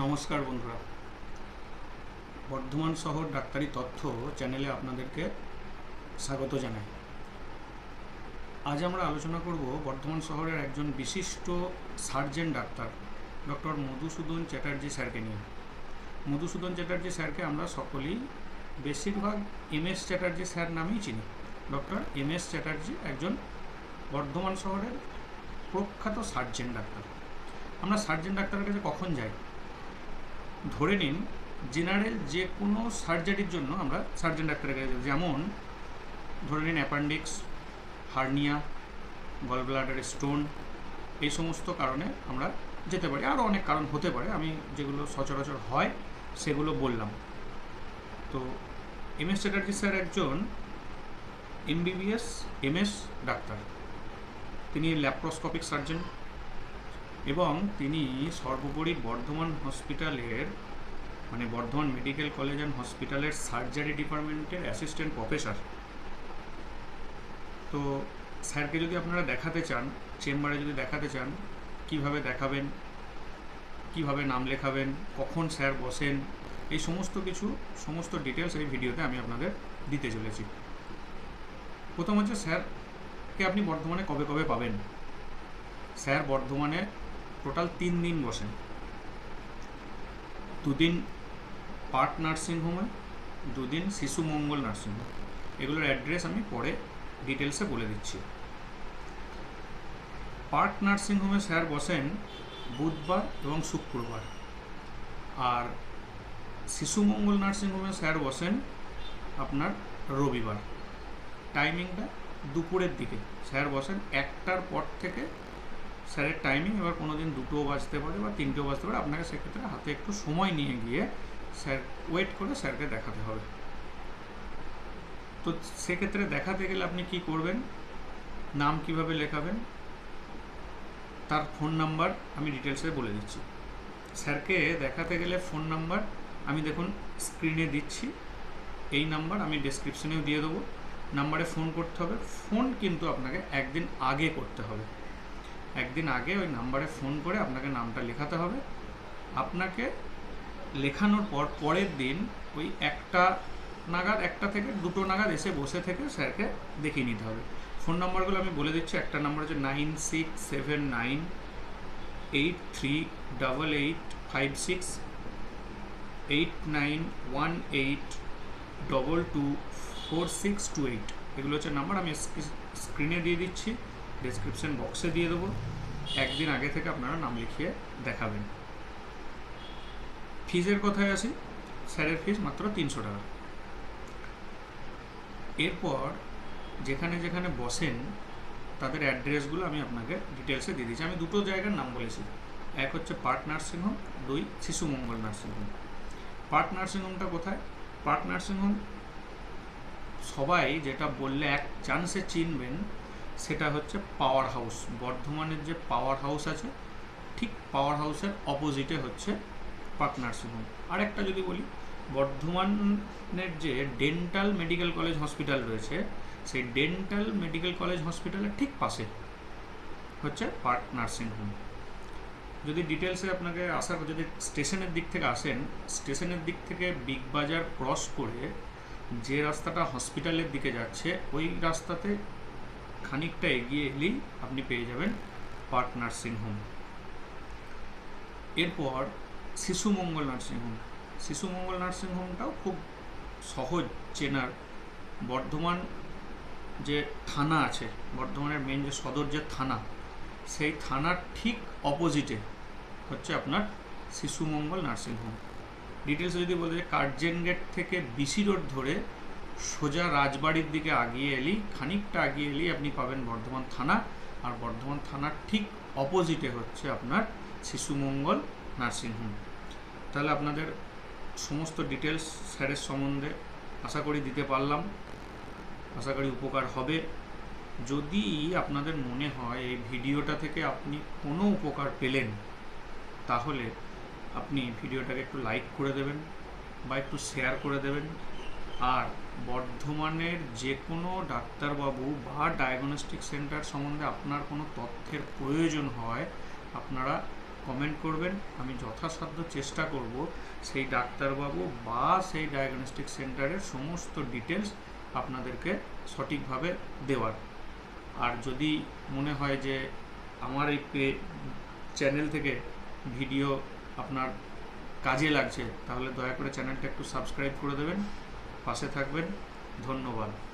নমস্কার বন্ধুরা। বর্ধমান শহর ডাক্তারি তথ্য চ্যানেলে আপনাদেরকে স্বাগত জানাই। আজ আমরা আলোচনা করব বর্ধমান শহরের একজন বিশিষ্ট সার্জেন ডাক্তার, ডক্টর মধুসূদন চ্যাটার্জি স্যারকে নিয়ে। মধুসূদন চ্যাটার্জি স্যারকে আমরা সকলেই বেশিরভাগ এম এস চ্যাটার্জি স্যার নামেই চিনি। ডক্টর এম এস চ্যাটার্জি একজন বর্ধমান শহরের প্রখ্যাত সার্জেন ডাক্তার। আমরা সার্জেন ডাক্তারের কাছে কখন যাই? ধরে নিন জেনারেল যে কোনো সার্জারির জন্য আমরা সার্জন ডাক্তারের কাছে। যেমন, ধরে নিন অ্যাপেন্ডিক্স হার্নিয়া গলব্লাডার স্টোন এই সমস্ত কারণে আমরা যেতে পারি। আরও অনেক কারণ হতে পারে, আমি যেগুলো সচরাচর হয়, সেগুলো বললাম। তো এম এস চ্যাটার্জি স্যার একজন এমবিবিএস এমএস ডাক্তার। তিনি ল্যাপ্রোস্কোপিক সার্জন এবং তিনি সর্বোপরি বর্ধমান হসপিটালের মানে বর্ধমান মেডিকেল কলেজ অ্যান্ড হসপিটালের সার্জারি ডিপার্টমেন্টের অ্যাসিস্ট্যান্ট প্রফেসর। তো স্যারকে যদি আপনারা দেখাতে চান, চেম্বারে যদি দেখাতে চান, কীভাবে দেখাবেন, কীভাবে নাম লেখাবেন, কখন স্যার বসেন, এই সমস্ত কিছু, সমস্ত ডিটেলস এই ভিডিওতে আমি আপনাদের দিতে চলেছি। প্রথম হচ্ছে স্যারকে আপনি বর্ধমানে কবে কবে পাবেন? স্যার বর্ধমানে টোটাল তিন দিন বসেন। দুদিন পার্ট নার্সিংহোমে দুদিন শিশু মঙ্গল নার্সিংহোম এগুলোর অ্যাড্রেস আমি পরে ডিটেলসে বলে দিচ্ছি। পার্ক নার্সিংহোমে স্যার বসেন বুধবার এবং শুক্রবার। আর শিশু মঙ্গল নার্সিংহোমে স্যার বসেন আপনার রবিবার। টাইমিংটা দুপুরের দিকে। স্যার বসেন একটার পর থেকে স্যারের টাইমিং এবার কোনো দিন দুটোও বাজতে পারে বা তিনটেও বাজতে পারে। আপনাকে সেক্ষেত্রে হাতে একটু সময় নিয়ে গিয়ে স্যার ওয়েট করে স্যারকে দেখাতে হবে। তো সেক্ষেত্রে দেখাতে গেলে আপনি কি করবেন? নাম কীভাবে লেখাবেন? তার ফোন নাম্বার আমি ডিটেলসে বলে দিচ্ছি। স্যারকে দেখাতে গেলে ফোন নাম্বার আমি দেখুন স্ক্রিনে দিচ্ছি। এই নাম্বার আমি ডেসক্রিপশনেও দিয়ে দেবো। নাম্বারে ফোন করতে হবে। ফোন কিন্তু আপনাকে একদিন আগে করতে হবে। একদিন আগে ওই নাম্বারে ফোন করে আপনাকে নামটা লেখাতে হবে। আপনাকে লেখানোর পর পরের দিন ওই একটা নাগাদ, একটা থেকে দুটো নাগাদ এসে বসে থেকে স্যারকে দেখিয়ে নিতে হবে। ফোন নাম্বারগুলো আমি বলে দিচ্ছি, একটা নাম্বার হচ্ছে nine six seven nine eight three double eight five six eight nine one eight double two four six two eight. এগুলো হচ্ছে নাম্বার। আমি স্ক্রিনে দিয়ে দিচ্ছি। ডেসক্রিপশন বক্সে দিয়ে দেবো। একদিন আগে থেকে আপনারা নাম লিখিয়ে দেখাবেন। ফিজের কথায় আসি। স্যারের ফিজ মাত্র তিনশো টাকা। এরপর যেখানে যেখানে বসেন, তাদের অ্যাড্রেসগুলো আমি আপনাকে ডিটেলসে দিয়ে দিচ্ছি। আমি দুটো জায়গার নাম বলেছি। এক হচ্ছে পার্ট নার্সিংহোম, দুই শিশু মঙ্গল নার্সিংহোম। পার্ট নার্সিংহোমটা কোথায়? পার্ট নার্সিংহোম সবাই যেটা বললে এক চান্সে চিনবেন সেটা হচ্ছে পাওয়ার হাউস বর্ধমানের যে পাওয়ার হাউস আছে, ঠিক পাওয়ার হাউসের অপোজিটে হচ্ছে পার্ক নার্সিংহোম আরেকটা যদি বলি, বর্ধমানের যে ডেন্টাল মেডিকেল কলেজ হসপিটাল রয়েছে, সেই ডেন্টাল মেডিকেল কলেজ হসপিটালের ঠিক পাশে হচ্ছে পার্ক নার্সিংহোম যদি ডিটেলসে আপনাকে আসার, যদি স্টেশনের দিক থেকে আসেন, স্টেশনের দিক থেকে বিগ বাজার ক্রস করে যে রাস্তাটা হসপিটালের দিকে যাচ্ছে, ওই রাস্তাতে খানিকটা এগিয়ে এলেই আপনি পেয়ে যাবেন পার্ক নার্সিংহোম এরপর শিশু মঙ্গল নার্সিংহোম শিশু মঙ্গল নার্সিংহোমটাও খুব সহজ চেনার। বর্ধমান যে থানা আছে, বর্ধমানের মেন যে সদর যে থানা, সেই থানার ঠিক অপোজিটে হচ্ছে আপনার শিশু মঙ্গল নার্সিংহোম ডিটেলস যদি বলতে যে কার্জেন গেট থেকে বিসি রোড ধরে সোজা রাজবাড়ির দিকে আগিয়ে এলেই খানিকটা আগিয়ে এলেই আপনি পাবেন বর্ধমান থানা। আর বর্ধমান থানার ঠিক অপোজিটে হচ্ছে আপনার শিশুমঙ্গল নার্সিংহোম তাহলে আপনাদের সমস্ত ডিটেলস স্যারের সম্বন্ধে আশা করি দিতে পারলাম। আশা করি উপকার হবে। যদি আপনাদের মনে হয় এই ভিডিওটা থেকে আপনি কোনো উপকার পেলেন, তাহলে আপনি ভিডিওটাকে একটু লাইক করে দেবেন বা একটু শেয়ার করে দেবেন। আর বর্ধমানের যে কোনো ডাক্তারবাবু বা ডায়াগনস্টিক সেন্টার সম্বন্ধে আপনার কোনো তথ্যের প্রয়োজন হয়, আপনারা কমেন্ট করবেন। আমি যথাসাধ্য চেষ্টা করব সেই ডাক্তারবাবু বা সেই ডায়াগনস্টিক সেন্টারের সমস্ত ডিটেলস আপনাদেরকে সঠিকভাবে দেওয়ার। আর যদি মনে হয় যে আমার এই চ্যানেল থেকে ভিডিও আপনার কাজে লাগছে, তাহলে দয়া করে চ্যানেলটা একটু সাবস্ক্রাইব করে দেবেন। পাশে থাকবেন। ধন্যবাদ।